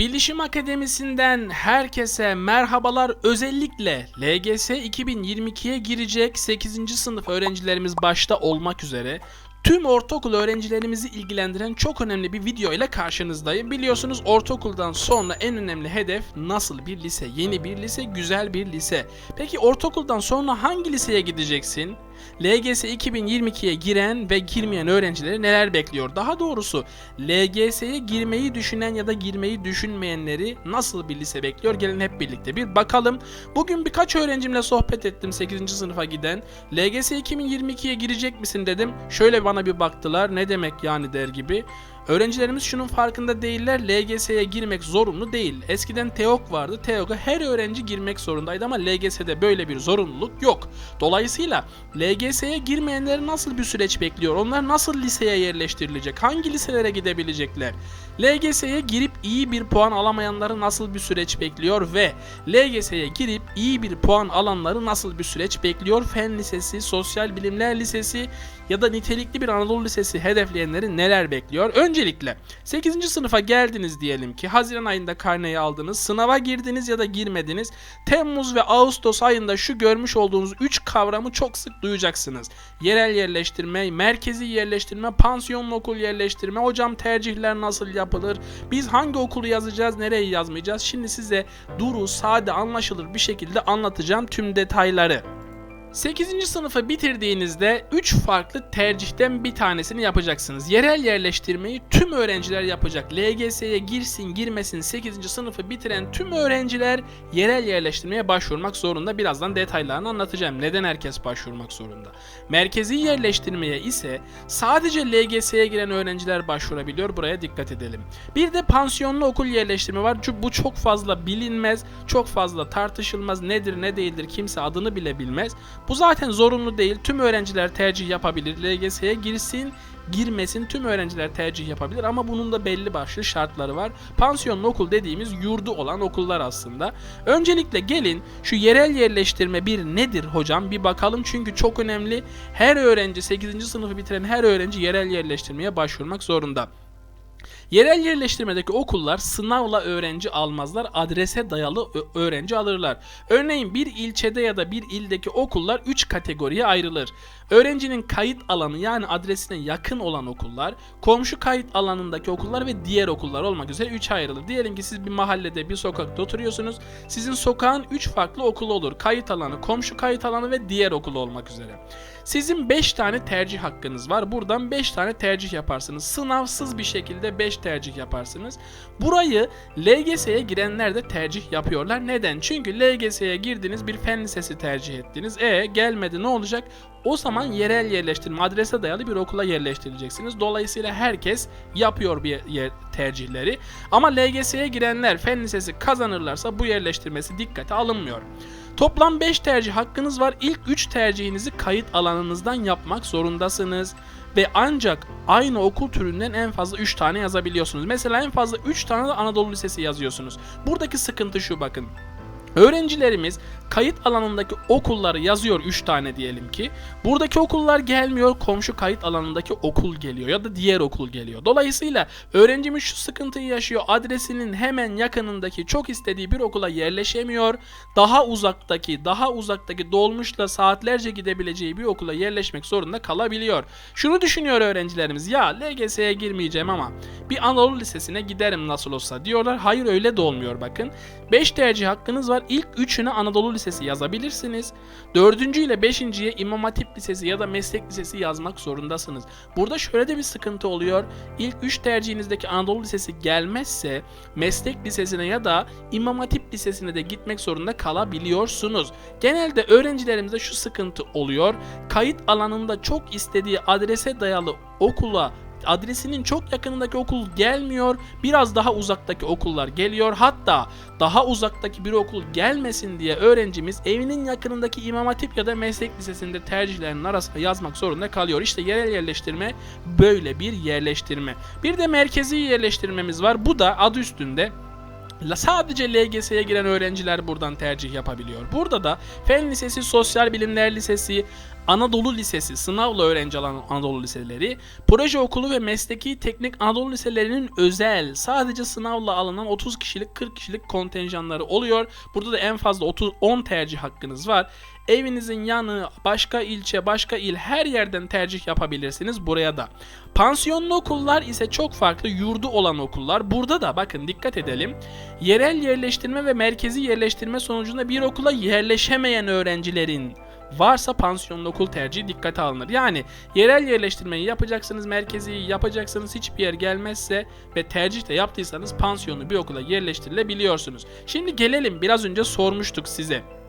Bilişim Akademisi'nden herkese merhabalar. Özellikle LGS 2022'ye girecek 8. sınıf öğrencilerimiz başta olmak üzere tüm ortaokul öğrencilerimizi ilgilendiren çok önemli bir video ile karşınızdayım. Biliyorsunuz ortaokuldan sonra en önemli hedef nasıl bir lise? Yeni bir lise, güzel bir lise. Peki ortaokuldan sonra hangi liseye gideceksin? LGS 2022'ye giren ve girmeyen öğrencileri neler bekliyor? Daha doğrusu LGS'ye girmeyi düşünen ya da girmeyi düşünmeyenleri nasıl bir lise bekliyor? Gelin hep birlikte bir bakalım. Bugün birkaç öğrencimle sohbet ettim 8. sınıfa giden. LGS 2022'ye girecek misin dedim. Şöyle bana bir baktılar. Ne demek yani der gibi. Öğrencilerimiz şunun farkında değiller. LGS'ye girmek zorunlu değil. Eskiden TEOK vardı. TEOK'a her öğrenci girmek zorundaydı ama LGS'de böyle bir zorunluluk yok. Dolayısıyla LGS'ye girmeyenleri nasıl bir süreç bekliyor? Onlar nasıl liseye yerleştirilecek? Hangi liselere gidebilecekler? LGS'ye girip iyi bir puan alamayanları nasıl bir süreç bekliyor ve LGS'ye girip iyi bir puan alanları nasıl bir süreç bekliyor? Fen Lisesi, Sosyal Bilimler Lisesi ya da nitelikli bir Anadolu Lisesi hedefleyenleri neler bekliyor? Öncelikle 8. sınıfa geldiniz diyelim ki Haziran ayında karneyi aldınız, sınava girdiniz ya da girmediniz. Temmuz ve Ağustos ayında şu görmüş olduğunuz 3 kavramı çok sık duyacaksınız. Yerel yerleştirme, merkezi yerleştirme, pansiyonlu okul yerleştirme, hocam tercihler nasıl yapılır, biz hangi okulu yazacağız, nereye yazmayacağız? Şimdi size duru, sade, anlaşılır bir şekilde anlatacağım tüm detayları. 8. sınıfı bitirdiğinizde 3 farklı tercihten bir tanesini yapacaksınız. Yerel yerleştirmeyi tüm öğrenciler yapacak. LGS'ye girsin girmesin 8. sınıfı bitiren tüm öğrenciler yerel yerleştirmeye başvurmak zorunda. Birazdan detaylarını anlatacağım. Neden herkes başvurmak zorunda? Merkezi yerleştirmeye ise sadece LGS'ye giren öğrenciler başvurabiliyor. Buraya dikkat edelim. Bir de pansiyonlu okul yerleştirme var. Bu çok fazla bilinmez, çok fazla tartışılmaz. Nedir ne değildir kimse adını bile bilmez. Bu zaten zorunlu değil. Tüm öğrenciler tercih yapabilir. LGS'ye girsin, girmesin tüm öğrenciler tercih yapabilir ama bunun da belli başlı şartları var. Pansiyonlu okul dediğimiz yurdu olan okullar aslında. Öncelikle gelin şu yerel yerleştirme bir nedir hocam bir bakalım çünkü çok önemli. Her öğrenci 8. sınıfı bitiren her öğrenci yerel yerleştirmeye başvurmak zorunda. Yerel yerleştirmedeki okullar sınavla öğrenci almazlar, adrese dayalı öğrenci alırlar. Örneğin bir ilçede ya da bir ildeki okullar 3 kategoriye ayrılır. Öğrencinin kayıt alanı yani adresine yakın olan okullar, komşu kayıt alanındaki okullar ve diğer okullar olmak üzere 3 ayrılır. Diyelim ki siz bir mahallede, bir sokakta oturuyorsunuz. Sizin sokağın 3 farklı okulu olur. Kayıt alanı, komşu kayıt alanı ve diğer okul olmak üzere. Sizin 5 tane tercih hakkınız var. Buradan 5 tane tercih yaparsınız. Sınavsız bir şekilde 5 tercih yaparsınız. Burayı LGS'ye girenler de tercih yapıyorlar. Neden? Çünkü LGS'ye girdiniz bir fen lisesi tercih ettiniz. E gelmedi ne olacak? O zaman yerel yerleştirme adrese dayalı bir okula yerleştirileceksiniz. Dolayısıyla herkes yapıyor bir yer tercihleri. Ama LGS'ye girenler fen lisesi kazanırlarsa bu yerleştirmesi dikkate alınmıyor. Toplam 5 tercih hakkınız var. İlk 3 tercihinizi kayıt alanınızdan yapmak zorundasınız. Ve ancak aynı okul türünden en fazla 3 tane yazabiliyorsunuz. Mesela en fazla 3 tane de Anadolu Lisesi yazıyorsunuz. Buradaki sıkıntı şu bakın. Öğrencilerimiz kayıt alanındaki okulları yazıyor 3 tane diyelim ki. Buradaki okullar gelmiyor, komşu kayıt alanındaki okul geliyor ya da diğer okul geliyor. Dolayısıyla öğrencimiz şu sıkıntıyı yaşıyor. Adresinin hemen yakınındaki çok istediği bir okula yerleşemiyor. Daha uzaktaki, daha uzaktaki dolmuşla saatlerce gidebileceği bir okula yerleşmek zorunda kalabiliyor. Şunu düşünüyor öğrencilerimiz. Ya LGS'ye girmeyeceğim ama bir Anadolu Lisesi'ne giderim nasıl olsa diyorlar. Hayır öyle de olmuyor bakın. 5 tercih hakkınız var. İlk 3'üne Anadolu Lisesi yazabilirsiniz. 4. ile 5.ye İmam Hatip Lisesi ya da Meslek Lisesi yazmak zorundasınız. Burada şöyle de bir sıkıntı oluyor. İlk 3 tercihinizdeki Anadolu Lisesi gelmezse Meslek Lisesi'ne ya da İmam Hatip Lisesi'ne de gitmek zorunda kalabiliyorsunuz. Genelde öğrencilerimizde şu sıkıntı oluyor. Kayıt alanında çok istediği adrese dayalı okula adresinin çok yakınındaki okul gelmiyor. Biraz daha uzaktaki okullar geliyor. Hatta daha uzaktaki bir okul gelmesin diye öğrencimiz evinin yakınındaki İmam Hatip ya da meslek lisesinde tercihlerinin arasına yazmak zorunda kalıyor. İşte yerel yerleştirme böyle bir yerleştirme. Bir de merkezi yerleştirmemiz var. Bu da adı üstünde Sadece LGS'ye giren öğrenciler buradan tercih yapabiliyor. Burada da Fen Lisesi, Sosyal Bilimler Lisesi, Anadolu Lisesi sınavla öğrenci alan Anadolu Liseleri, proje okulu ve mesleki teknik Anadolu Liselerinin özel sadece sınavla alınan 30 kişilik 40 kişilik kontenjanları oluyor. Burada da en fazla 30 10 tercih hakkınız var. Evinizin yanı, başka ilçe, başka il her yerden tercih yapabilirsiniz buraya da. Pansiyonlu okullar ise çok farklı yurdu olan okullar. Burada da bakın dikkat edelim. Yerel yerleştirme ve merkezi yerleştirme sonucunda bir okula yerleşemeyen öğrencilerin varsa pansiyonlu okul tercihi dikkate alınır. Yani yerel yerleştirmeyi yapacaksınız, merkezi yapacaksınız hiçbir yer gelmezse ve tercih de yaptıysanız pansiyonlu bir okula yerleştirilebiliyorsunuz. Şimdi gelelim biraz önce sormuştuk size.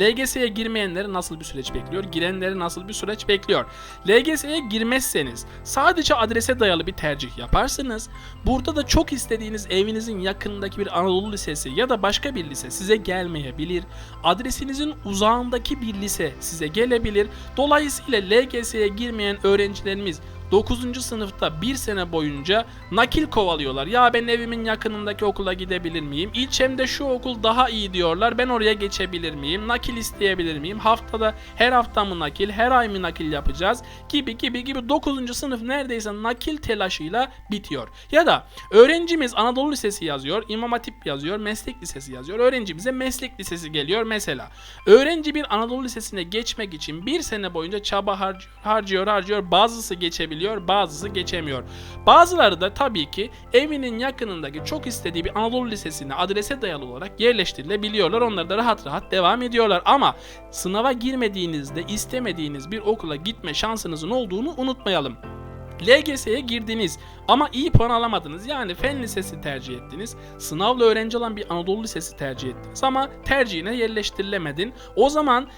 LGS'ye girmeyenleri nasıl bir süreç bekliyor? Girenleri nasıl bir süreç bekliyor? LGS'ye girmezseniz sadece adrese dayalı bir tercih yaparsınız. Burada da çok istediğiniz evinizin yakınındaki bir Anadolu Lisesi ya da başka bir lise size gelmeyebilir. Adresinizin uzağındaki bir lise size gelebilir. Dolayısıyla LGS'ye girmeyen öğrencilerimiz 9. sınıfta bir sene boyunca nakil kovalıyorlar. Ya ben evimin yakınındaki okula gidebilir miyim? İlçemde şu okul daha iyi diyorlar. Ben oraya geçebilir miyim? Nakil isteyebilir miyim? Haftada her hafta mı nakil, her ay mı nakil yapacağız? Gibi gibi gibi 9. sınıf neredeyse nakil telaşıyla bitiyor. Ya da öğrencimiz Anadolu Lisesi yazıyor, İmam Hatip yazıyor, Meslek Lisesi yazıyor. Öğrencimize Meslek Lisesi geliyor mesela. Öğrenci bir Anadolu Lisesi'ne geçmek için bir sene boyunca çaba harcıyor, harcıyor, harcıyor. Bazısı geçebiliyor, bazısı geçemiyor. Bazıları da tabii ki evinin yakınındaki çok istediği bir Anadolu Lisesi'ne adrese dayalı olarak yerleştirilebiliyorlar. Onlar da rahat rahat devam ediyorlar. Ama sınava girmediğinizde istemediğiniz bir okula gitme şansınızın olduğunu unutmayalım. LGS'ye girdiniz ama iyi puan alamadınız. Yani fen lisesi tercih ettiniz. Sınavla öğrenci olan bir Anadolu Lisesi tercih ettiniz ama tercihine yerleştirilemedin. O zaman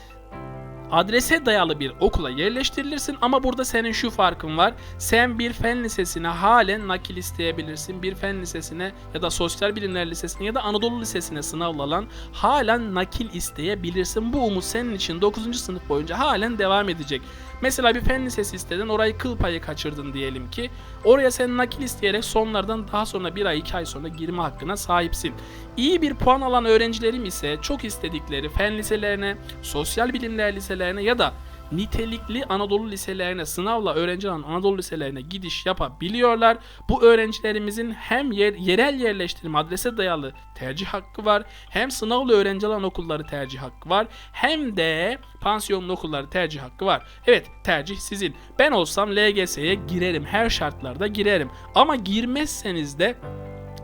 adrese dayalı bir okula yerleştirilirsin ama burada senin şu farkın var. Sen bir fen lisesine halen nakil isteyebilirsin. Bir fen lisesine ya da sosyal bilimler lisesine ya da Anadolu Lisesi'ne sınavla alan halen nakil isteyebilirsin. Bu umut senin için 9. sınıf boyunca halen devam edecek. Mesela bir fen lisesi istedin orayı kıl payı kaçırdın diyelim ki. Oraya sen nakil isteyerek sonlardan daha sonra bir ay iki ay sonra girme hakkına sahipsin. İyi bir puan alan öğrencilerim ise çok istedikleri fen liselerine, sosyal bilimler liselerine ya da nitelikli Anadolu liselerine sınavla öğrenci alan Anadolu liselerine gidiş yapabiliyorlar. Bu öğrencilerimizin hem yer, yerel yerleştirme adrese dayalı tercih hakkı var. Hem sınavla öğrenci alan okulları tercih hakkı var. Hem de pansiyonlu okulları tercih hakkı var. Evet tercih sizin. Ben olsam LGS'ye girerim. Her şartlarda girerim. Ama girmezseniz de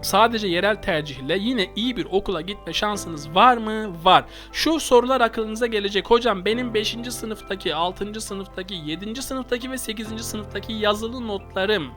Sadece yerel tercihle yine iyi bir okula gitme şansınız var mı? Var. Şu sorular aklınıza gelecek. Hocam benim 5. sınıftaki, 6. sınıftaki, 7. sınıftaki ve 8. sınıftaki yazılı notlarım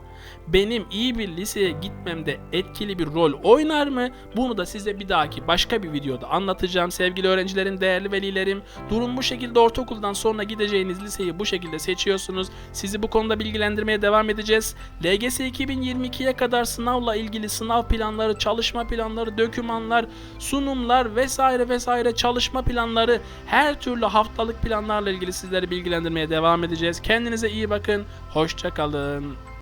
benim iyi bir liseye gitmemde etkili bir rol oynar mı? Bunu da size bir dahaki başka bir videoda anlatacağım sevgili öğrencilerim, değerli velilerim. Durum bu şekilde ortaokuldan sonra gideceğiniz liseyi bu şekilde seçiyorsunuz. Sizi bu konuda bilgilendirmeye devam edeceğiz. LGS 2022'ye kadar sınavla ilgili sınav planları, çalışma planları, dokümanlar, sunumlar vesaire vesaire çalışma planları, her türlü haftalık planlarla ilgili sizleri bilgilendirmeye devam edeceğiz. Kendinize iyi bakın. Hoşça kalın.